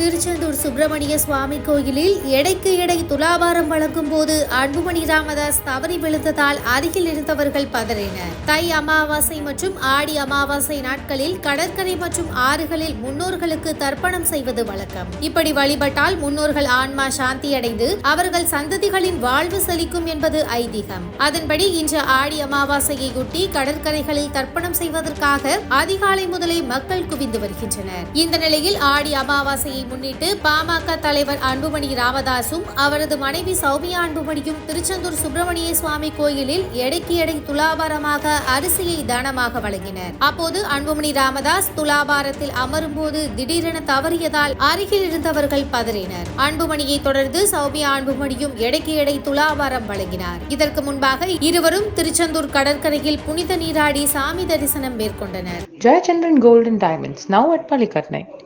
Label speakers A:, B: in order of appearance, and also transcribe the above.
A: திருச்செந்தூர் சுப்பிரமணிய சுவாமி கோயிலில் எடைக்கு எடை துலாபாரம் வழங்கும் போது அன்புமணி ராமதாஸ் தவறி விழுந்ததால் அருகில் இருந்தவர்கள் பதறினர். தை அமாவாசை மற்றும் ஆடி அமாவாசை நாட்களில் கடற்கரை மற்றும் ஆறுகளில் முன்னோர்களுக்கு தர்ப்பணம் செய்வது வழக்கம். இப்படி வழிபட்டால் முன்னோர்கள் ஆன்மா சாந்தி அடைந்து அவர்கள் சந்ததிகளின் வாழ்வு செழிக்கும் என்பது ஐதீகம். அதன்படி இன்று ஆடி அமாவாசையையொட்டி கடற்கரைகளில் தர்ப்பணம் செய்வதற்காக அதிகாலை முதலே மக்கள் குவிந்து வருகின்றனர். இந்த நிலையில் ஆடி அமாவாசையை முன்னிட்டு பாமக தலைவர் அன்புமணி ராமதாசும் அவரது மனைவி சௌமியா அன்புமணியும் திருச்செந்தூர் சுப்பிரமணிய சுவாமி கோயிலில் எடைக்கு எடை துலாபாரமாக அரிசியை தானமாக வழங்கினர். அப்போது அன்புமணி ராமதாஸ் துலாபாரத்தில் அமரும் போது திடீரென தவறியதால் அருகில் இருந்தவர்கள் பதறினர். அன்புமணியை தொடர்ந்து சௌமியா அன்புமணியும் எடைக்கு எடை துலாபாரம் வழங்கினார். இதற்கு முன்பாக இருவரும் திருச்செந்தூர் கடற்கரையில் புனித நீராடி சாமி தரிசனம் மேற்கொண்டனர்.
B: Jayachandran golden diamonds now at at